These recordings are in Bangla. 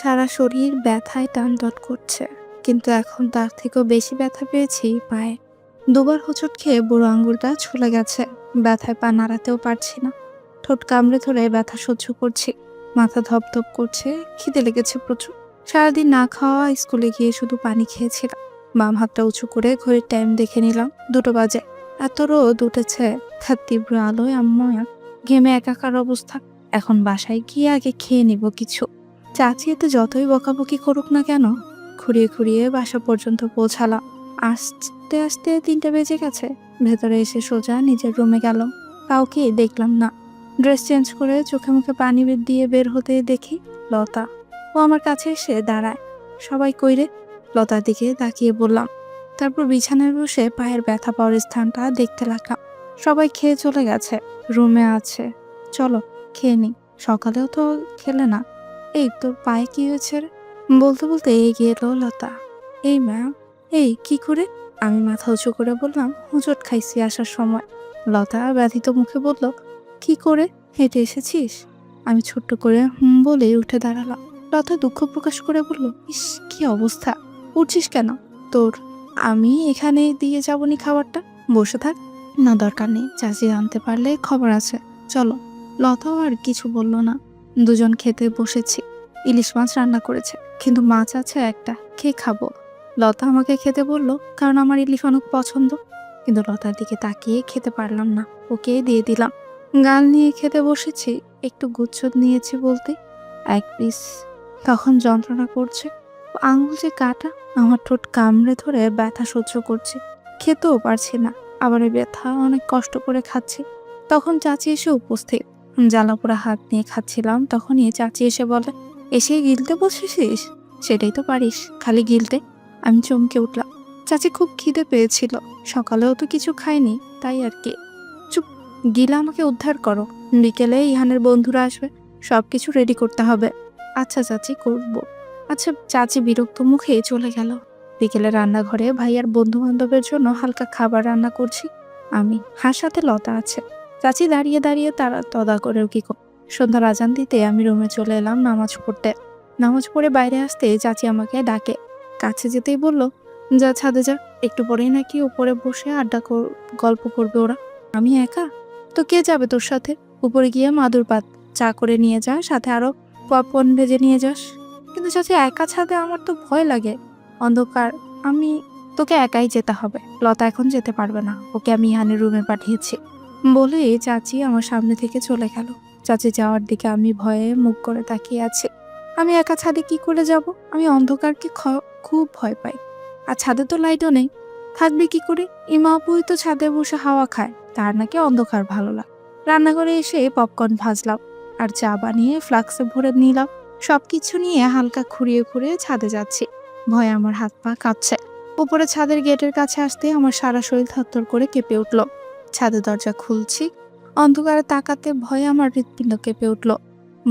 সারা শরীর ব্যথায় টানটট করছে। কিন্তু এখন তার থেকেও বেশি ব্যথা পেয়েছি পায়ে দুবার হোঁচট খেয়ে বুড়ো আঙ্গুলটা ছুলে গেছে। ব্যথায় পা নাড়াতেও পারছি না। ঠোঁট কামড়ে ধরে ব্যথা সহ্য করছি। মাথা ধপধপ করছে, খিদে লেগেছে প্রচুর। সারাদিন না খাওয়া স্কুলে গিয়ে শুধু পানি খেয়েছিলাম। বাম হাতটা উঁচু করে ঘড়ির টাইম দেখে নিলাম দুটো বাজে। এত রোদ উঠেছে তার তীব্র আলোয় আম্ময় ঘেমে একাকার অবস্থা। এখন বাসায় গিয়ে আগে খেয়ে নিব কিছু। চাচি এতে যতই বকাবকি করুক না কেন খুঁড়িয়ে খুঁড়িয়ে বাসা পর্যন্ত পৌঁছালাম আস্তে আস্তে তিনটে বেজে গেছে, ভেতরে এসে সোজা নিজের রুমে গেল। কাউকে দেখলাম না। ড্রেস চেঞ্জ করে চোখে মুখে পানি দিয়ে বের হতে দেখি লতা। ও আমার কাছে এসে দাঁড়ায়। সবাই কইরে? লতার দিকে তাকিয়ে বললাম। তারপর বিছানায় বসে পায়ের ব্যথা পাওয়ার স্থানটা দেখতে লাগলাম। সবাই খেয়ে চলে গেছে। রুমে আছে। চলো, খেয়ে নি সকালেও তো খেলে না। এই তোর পায়ে কি হয়েছে বলতে বলতে এগিয়ে এলো লতা। এই ম্যাম এই কি করে? আমি মাথা উঁচু করে বললাম, হুঁচট খাইছি আসার সময়। লতা ব্যথিত মুখে বলল, কি করে? হেঁটে এসেছিস? আমি ছোট্ট করে হুম বলে উঠে দাঁড়ালাম। লতা দুঃখ প্রকাশ করে বলল, ইস, কি অবস্থা? উঠছিস কেন? তোর আমি এখানে দিয়ে যাবনি খাবারটা? বসে থাক। না, দরকার নেই। চাচি জানতে পারলে খবর আছে। চলো। লতাও আর কিছু বলল না। দুজন খেতে বসেছি। ইলিশ মাছ রান্না করেছে, কিন্তু মাছ আছে একটা, খেয়ে খাব। লতা আমাকে খেতে বলল, কারণ আমার ইলিশ অনেক পছন্দ। কিন্তু লতার দিকে তাকিয়ে খেতে পারলাম না ওকে দিয়ে দিলাম। গাল নিয়ে খেতে বসেছি, একটু গুচ্ছ নিয়েছি বলতে। এক পিস তখন যন্ত্রণা করছে। আঙুল যে কাটা, আমার ঠোঁট কামড়ে ধরে ব্যথা সহ্য করছে। খেতেও পারছি না, আবার ব্যথা অনেক কষ্ট করে খাচ্ছি। তখন চাচি এসে উপস্থিত। জ্বালাপোড়া হাত নিয়ে খাচ্ছিলাম, তখনই চাচি এসে বলে, এসে গিলতে বসেছিস? সেটাই তো পারিস, খালি গিলতে। আমি চমকে উঠলাম। চাচি খুব খিদে পেয়েছিল, সকালেও তো কিছু খাইনি তাই আর কি। চুপ, গিলা আমাকে উদ্ধার করো, বিকেলে ইহানের বন্ধুরা আসবে সব কিছু রেডি করতে হবে। আচ্ছা চাচি, করব। আচ্ছা চাচি বিরক্ত মুখে চলে গেল। বিকেলে রান্নাঘরে ভাইয়ার বন্ধু বান্ধবের জন্য হালকা খাবার রান্না করছি। আমি, হার সাথে লতা আছে। চাচি দাঁড়িয়ে দাঁড়িয়ে তারা তদা করেও কি সন্ধ্যার আজান দিতে আমি রুমে চলে এলাম নামাজ পড়তে। নামাজ পড়ে বাইরে আসতে চাচি আমাকে ডাকে। কাছে যেতেই বলল, যা ছাদে যা, একটু পরেই নাকি উপরে বসে আড্ডা গল্প করবে ওরা। আমি একা? তো কে যাবে তোর সাথে? উপরে গিয়ে মাদুর পাত, চা করে নিয়ে যা, সাথে আরও পপকর্ন ভেজে নিয়ে যাস। কিন্তু চাচি, একা ছাদে আমার তো ভয় লাগে। অন্ধকার, আমি, তোকে একাই যেতে হবে। লতা এখন যেতে পারবে না। ওকে আমি ইহানের রুমে পাঠিয়েছি। বলে চাচি আমার সামনে থেকে চলে গেল। চাচি যাওয়ার দিকে আমি ভয়ে মুখ করে তাকিয়ে আছি। আমি একা ছাদে কি করে যাব? আমি অন্ধকারকে খুব ভয় পাই। আর ছাদে তো লাইটও নেই। থাকবে কি করে? ইমা আপুই তো ছাদে বসে হাওয়া খায়। তার নাকি অন্ধকার ভালো লাগে রান্নাঘরে এসে পপকর্ন ভাজলাম। আর চা বানিয়ে ফ্লাক্সে ভরে নিলাম। সবকিছু নিয়ে হালকা খুঁড়িয়ে খুঁড়িয়ে ছাদে যাচ্ছি। ভয়ে আমার হাত পা কাঁপছে। উপরে ছাদের গেটের কাছে আসতে আমার সারা শরীর থরথর করে কেঁপে উঠল। ছাদের দরজা খুলছি। অন্ধকারে তাকাতে ভয়ে আমার হৃৎপিণ্ড কেঁপে উঠল।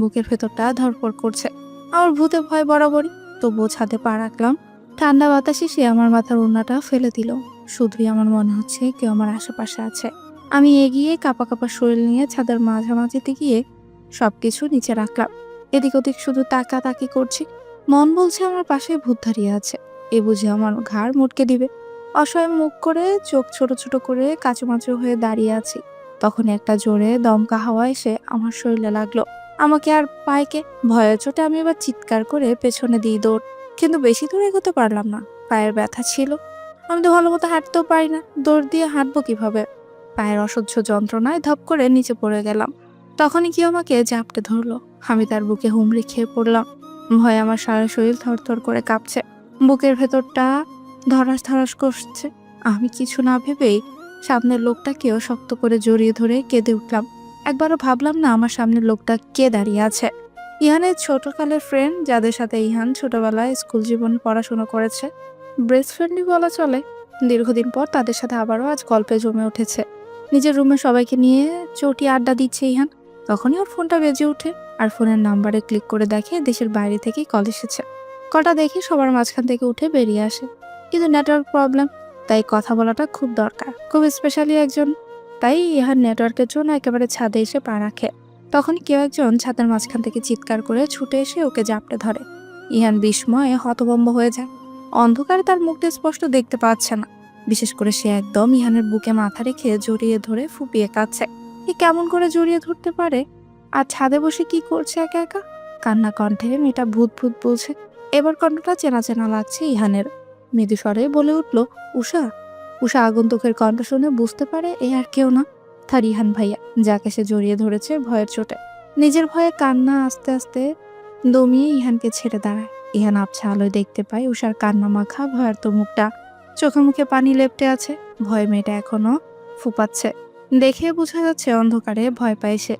বুকের ভেতরটা ধরপড় করছে। আমার ভূতে ভয় বরাবরই তবুও ছাদে পা রাখলাম। ঠান্ডা বাতাসে সে আমার মাথার ওড়নাটা ফেলে দিল। শুধুই আমার মনে হচ্ছে কেউ আমার আশেপাশে আছে। আমি এগিয়ে কাপা কাপা শরীর নিয়ে ছাদের মাঝামাঝিতে গিয়ে সব কিছু নিচে রাখলাম। এদিক ওদিক শুধু তাকা তাকি করছি। মন বলছে আমার পাশে ভূত দাঁড়িয়ে আছে। এ বুঝে আমার ঘাড় মুটকে দিবে। অসহায় মুখ করে, চোখ ছোট ছোট করে কাচুমাচু হয়ে দাঁড়িয়ে আছি। তখন একটা জোরে দমকা হাওয়া এসে আমার শরীরে লাগল। আমাকে আর পায়কে ভয়ের চোটে আমি এবার চিৎকার করে পেছনে দিই দৌড়। কিন্তু বেশি দূর এগোতে পারলাম না। পায়ের ব্যথা ছিল। আমি তো ভালো মতো হাঁটতেও পারি না। দৌড় দিয়ে হাঁটবো কীভাবে? পায়ের অসহ্য যন্ত্রণায় ধপ করে নিচে পড়ে গেলাম। তখনই কি আমাকে জাপটে ধরলো। আমি তার বুকে হুমড়ি খেয়ে পড়লাম। ভয়ে আমার সারা শরীর থরথর করে কাঁপছে। বুকের ভেতরটা ধরাস ধরাস করছে। আমি কিছু না ভেবেই সামনের লোকটাকেও শক্ত করে জড়িয়ে ধরে কেঁদে উঠলাম। একবারও ভাবলাম না আমার সামনের লোকটা কে দাঁড়িয়ে আছে। ইহানের ছোটকালের ফ্রেন্ড যাদের সাথে ইহান ছোটবেলায় স্কুল জীবন পড়াশোনা করেছে। বেস্ট ফ্রেন্ডই বলা চলে। দীর্ঘদিন পর তাদের সাথে আবারও আজ গল্পে জমে উঠেছে। নিজের রুমে সবাইকে নিয়ে চটি আড্ডা দিচ্ছে ইহান। তখনই ওর ফোনটা বেজে ওঠে আর ফোনের নাম্বারে ক্লিক করে দেখে দেশের বাইরে থেকেই কল এসেছে। কলটা দেখে সবার মাঝখান থেকে উঠে বেরিয়ে আসে। কিন্তু নেটওয়ার্ক প্রবলেম তাই কথা বলাটা খুব দরকার। খুব স্পেশালি একজন, তাই ইহার নেটওয়ার্কের জন্য একেবারে ছাদে এসে পা রাখে। তখন কেউ একজন ছাদের মাঝখান থেকে চিৎকার করে ছুটে এসে ওকে জাপটে ধরে। ইহান বিস্ময়ে হতভম্ব হয়ে যায়। অন্ধকারে তার মুখটা স্পষ্ট দেখতে পাচ্ছে না। বিশেষ করে সে একদম ইহানের বুকে মাথা রেখে জড়িয়ে ধরে ফুপিয়ে কাঁদছে। এ কেমন করে জড়িয়ে ধরতে পারে? আর ছাদে বসে কি করছে একা একা? কান্না কণ্ঠে মেয়েটা ভূত ভূত বলছে, এবার কণ্ঠটা চেনা চেনা লাগছে ইহানের। মৃদু স্বরে বলে উঠল, উষা উষা আগন্তুকের কণ্ঠ শুনে বুঝতে পারে এ আর কেউ না। তার ইহান ভাইয়া, যাকে সে জড়িয়ে ধরেছে ভয়ের চোটে। নিজের ভয়ে কান্না আস্তে আস্তে দমিয়ে ইহানকে ছেড়ে দাঁড়ায়। ইহান আবছা আলোয় দেখতে পায় উষার কান্না মাখা ভয়ার্ত মুখটা। চোখে মুখে পানি লেপটে আছে। ভয় মেয়েটা এখনও ফুপাচ্ছে। দেখে বোঝা যাচ্ছে অন্ধকারে ভয় পায় সে।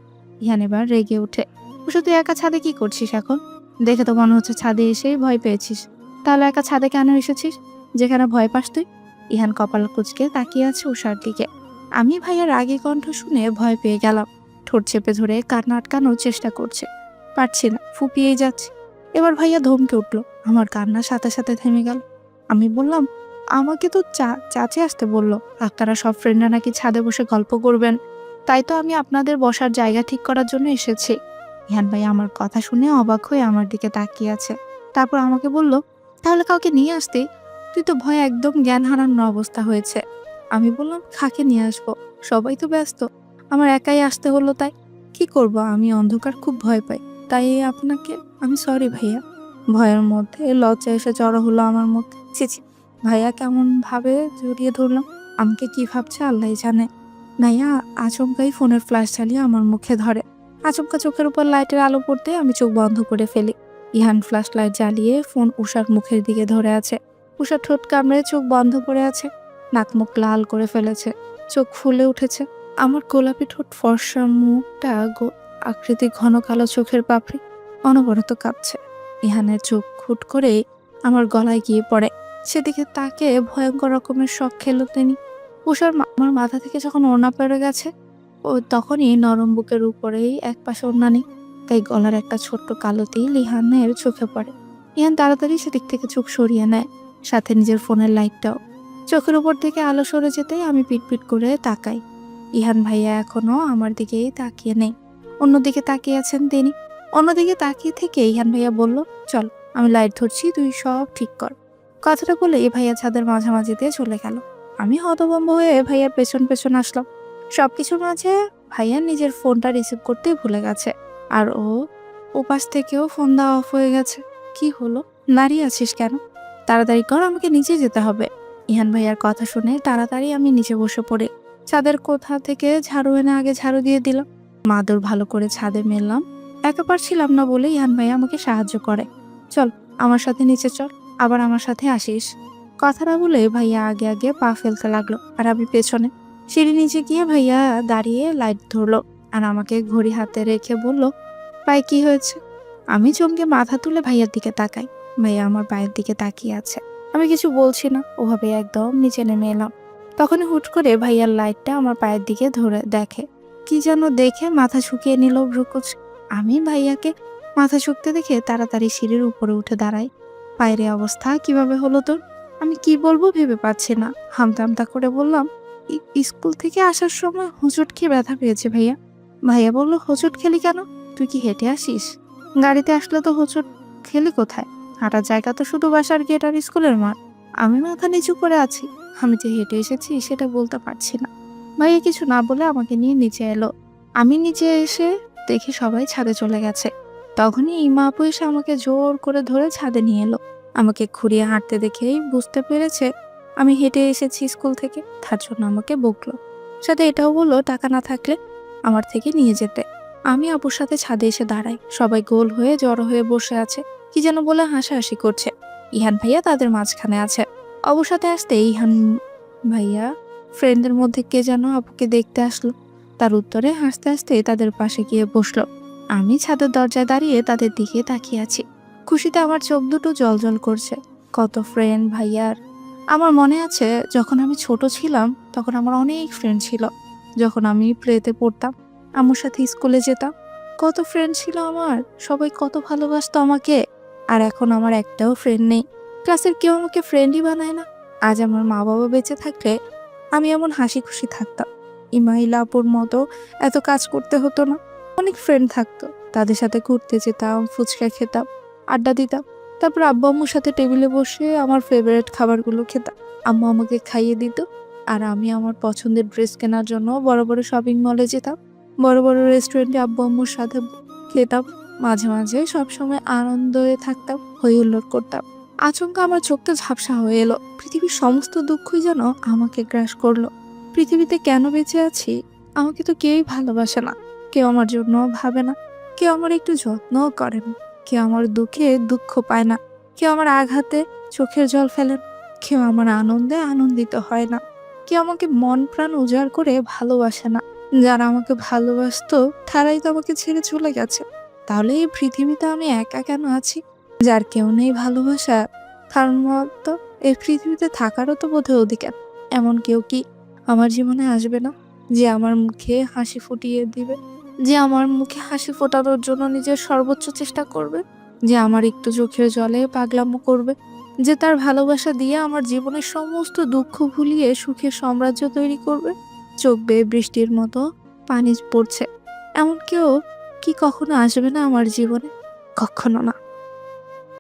ইহান এবার রেগে উঠে উষা, তুই একা ছাদে কি করছিস এখন? দেখে তো মনে হচ্ছে ছাদে এসেই ভয় পেয়েছিস। তাহলে একা ছাদে কেন এসেছিস? যেখানে ভয় পাস তুই? ইহান কপাল কুচকে তাকিয়ে আছে উষার দিকে। আমি ভাইয়ার রাগী কণ্ঠ শুনে ভয় পেয়ে গেলাম। ঠোঁট চেপে ধরে কান্না আটকানোর চেষ্টা করছে। পারছি না, ফুপিয়েই যাচ্ছে। এবার ভাইয়া ধমকে উঠল। আমার কান্না সাথে সাথে থেমে গেল। আমি বললাম, আমাকে তো চা, চাচে আসতে বলল। আপনারা সব ফ্রেন্ডরা নাকি ছাদে বসে গল্প করবেন। তাই তো আমি আপনাদের বসার জায়গা ঠিক করার জন্য এসেছি। ইহান ভাই আমার কথা শুনে অবাক হয়ে আমার দিকে তাকিয়ে আছে। তারপর আমাকে বলল তাহলে কাউকে নিয়ে আসতে? তুই তো ভয়ে একদম জ্ঞান হারানোর অবস্থা হয়েছে। আমি বললাম খাকে নিয়ে আসব? সবাই তো ব্যস্ত। আমার একাই আসতে হলো তাই। কি করব? আমি অন্ধকার খুব ভয় পাই। তাই আপনাকে, আমি সরি ভাইয়া। ভয়ের মধ্যে লজ্জা এসে জড়ো হলো আমার মধ্যে। ছিছি ভাইয়া কেমন ভাবে জড়িয়ে ধরলাম আমাকে কি ভাবছে? আল্লাহ জানে। ভাইয়া, আচমকাই ফোনের ফ্ল্যাশ চালিয়ে আমার মুখে ধরে। আচমকা চোখের উপর লাইটের আলো পড়তে আমি চোখ বন্ধ করে ফেলি। ইহান ফ্ল্যাশ লাইট জ্বালিয়ে ফোন উষার মুখের দিকে ধরে আছে। উষা ঠোঁট কামড়ে চোখ বন্ধ করে আছে। নাক মুখ লাল করে ফেলেছে। চোখ ফুলে উঠেছে। আমার গোলাপি ঠোঁট ফর্সা মুখটা আকৃতি ঘন কালো চোখের পাপড়ি। অনবরত কাঁপছে। ইহানের চোখ খুট করে আমার গলায় গিয়ে পড়ে। সেদিকে তাকে ভয়ঙ্কর রকমের শখ খেলো তিনি। উষার আমার মাথা থেকে যখন ওড়না পড়ে গেছে, ও তখনই নরম বুকের উপরেই এক পাশে ওড়না নেই। তাই গলার একটা ছোট্ট কালো তিল ইহানের চোখে পড়ে। ইহান তাড়াতাড়ি সেদিক থেকে চোখ সরিয়ে নেয়, সাথে নিজের ফোনের লাইটটাও। চোখের উপর থেকে আলো সরে যেতেই আমি পিটপিট করে তাকাই। ইহান ভাইয়া এখনও আমার দিকেই তাকিয়ে নেই। অন্যদিকে তাকিয়ে আছেন তিনি। অন্যদিকে তাকিয়ে থেকে ইহান ভাইয়া বলল, চল, আমি লাইট ধরছি, তুই সব ঠিক কর। কথাটা বলে এ ভাইয়া ছাদের মাঝামাঝি দিয়ে চলে গেল। আমি হতভম্ব হয়ে এ ভাইয়ার পেছন পেছন আসলাম। সবকিছুর মাঝে ভাইয়া নিজের ফোনটা রিসিভ করতেই ভুলে গেছে। আর ও, ওপাশ থেকেও ফোন দেওয়া অফ হয়ে গেছে। কি হলো? দাঁড়িয়ে আছিস কেন? তাড়াতাড়ি কর, আমাকে নিচে যেতে হবে। ইহান ভাইয়ার কথা শুনে তাড়াতাড়ি আমি নিচে বসে পড়ে। ছাদের কোথা থেকে ঝাড়ু এনে আগে ঝাড়ু দিয়ে দিলাম। মাদুর ভালো করে ছাদে মেললাম। একা পারছিলাম না বলে ইহান ভাইয়া আমাকে সাহায্য করে। চল, আমার সাথে নিচে চল, আবার আমার সাথে আসিস। কথাটা বলে ভাইয়া আগে আগে পা ফেলতে লাগল, আর আমি পেছনে। সিঁড়ি নিচে গিয়ে ভাইয়া দাঁড়িয়ে লাইট ধরলো। আর আমাকে ঘড়ি হাতে রেখে বলল পায়ে কি হয়েছে? আমি চমকে মাথা তুলে ভাইয়ার দিকে তাকাই। ভাইয়া আমার পায়ের দিকে তাকিয়ে আছে। আমি কিছু বলছি না, ওভাবে একদম নিচে নেমে এলাম। তখনই হুট করে ভাইয়ার লাইটটা আমার পায়ের দিকে ধরে দেখে। কি যেন দেখে মাথা শুকিয়ে নিল ভ্রুকুচ। আমি ভাইয়াকে মাথা শুকতে দেখে তাড়াতাড়ি সিঁড়ির উপরে উঠে দাঁড়াই। পায়ের অবস্থা কীভাবে হলো তোর? আমি কি বলব ভেবে পাচ্ছি না। হামতা হামতা করে বললাম, "ই- স্কুল থেকে আসার সময় হোঁচট খেয়ে ব্যথা পেয়েছে ভাইয়া। ভাইয়া বলল, হোঁচট খেলি কেন? তুই কি হেঁটে আসিস? গাড়িতে আসলে তো হোঁচট খেলি কোথায়? হাঁটার জায়গা তো শুধু বাসার গেট আর স্কুলের মাঠ। আমি মাথা নিচু করে আছি। আমি যে হেঁটে এসেছি, সেটা বলতে পারছি না। ভাইয়া কিছু না বলে আমাকে নিয়ে নিচে এলো। আমি নিচে এসে দেখি সবাই ছাদে চলে গেছে। তখনই ইমা আপু এসে আমাকে জোর করে ধরে ছাদে নিয়ে এলো। আমাকে ঘুরিয়ে হাঁটতে দেখেই বুঝতে পেরেছে আমি হেঁটে এসেছি স্কুল থেকে। তার জন্য আমাকে বকলো। সাথে এটাও বলল, টাকা না থাকলে আমার থেকে নিয়ে যেতে। আমি আপুর সাথে ছাদে এসে দাঁড়াই। সবাই গোল হয়ে, জড়ো হয়ে বসে আছে। কি যেন বলে হাসাহাসি করছে। ইহান ভাইয়া তাদের মাঝখানে আছে। অবুর সাথে আসতে ইহান ভাইয়া ফ্রেন্ডদের মধ্যে কে যেন আপুকে দেখতে আসলো। তার উত্তরে হাসতে হাসতে তাদের পাশে গিয়ে বসল। আমি ছাদের দরজায় দাঁড়িয়ে তাদের দিকে তাকিয়ে আছি। খুশিতে আমার চোখ দুটো জল করছে। কত ফ্রেন্ড ভাইয়ার। আমার মনে আছে, যখন আমি ছোট ছিলাম, তখন আমার অনেক ফ্রেন্ড ছিল। যখন আমি প্লেতে পড়তাম আমার সাথে স্কুলে যেতাম, কত ফ্রেন্ড ছিল আমার, সবাই কত ভালোবাসতো আমাকে, আর এখন আমার একটাও ফ্রেন্ড নেই। ক্লাসের কেউ আমাকে ফ্রেন্ডই বানায় না। আজ আমার মা বাবা বেঁচে থাকলে আমি এমন হাসি খুশি থাকতাম। ইমাইলা আপুর মতো এত কাজ করতে হতো না। অনেক ফ্রেন্ড থাকতো। তাদের সাথে ঘুরতে যেতাম, ফুচকা খেতাম, আড্ডা দিতাম। তারপর আব্বু আম্মুর সাথে টেবিলে বসে আমার ফেভারিট খাবারগুলো খেতাম। আম্মু আমাকে খাইয়ে দিত। আর আমি আমার পছন্দের ড্রেস কেনার জন্য বড় বড় শপিং মলে যেতাম, বড় বড় রেস্টুরেন্টে আব্বু আম্মুর সাথে খেতাম, মাঝে মাঝে সবসময় আনন্দে থাকতাম হই হুল্লোড় করতাম। আচমকা আমার চোখটা ঝাপসা হয়ে এলো। পৃথিবীর সমস্ত দুঃখই যেন আমাকে গ্রাস করল। পৃথিবীতে কেন বেঁচে আছি? আমাকে তো কেউই ভালোবাসে না। কেউ আমার জন্য ভাবে না। কেউ আমার একটু যত্নও করেন কেউ আমার দুঃখে দুঃখ পায় না। কেউ আমার আঘাতে চোখের জল ফেলেন কেউ আমার আনন্দে আনন্দিত হয় না। কেউ আমাকে মন প্রাণ উজাড় করে ভালোবাসে না। যারা আমাকে ভালোবাসতো, তারাই তো আমাকে ছেড়ে চলে গেছে। তাহলে এই পৃথিবীতে আমি একা কেন আছি? যার কেউ নেই ভালোবাসা, কারণ তো এই পৃথিবীতে থাকারও তো বোধহয় অধিকার। এমন কেউ কি আমার জীবনে আসবে না? যে আমার মুখে হাসি ফুটিয়ে দিবে? যে আমার মুখে হাসি ফোটানোর জন্য নিজের সর্বোচ্চ চেষ্টা করবে? যে আমার একটু চোখের জলে পাগলামো করবে? যে তার ভালোবাসা দিয়ে আমার জীবনের সমস্ত দুঃখ ভুলিয়ে সুখের সাম্রাজ্য তৈরি করবে। চোখ বেয়ে বৃষ্টির মতো পানি পড়ছে। এমন কেউ কি কখনো আসবে না আমার জীবনে? কখনো না।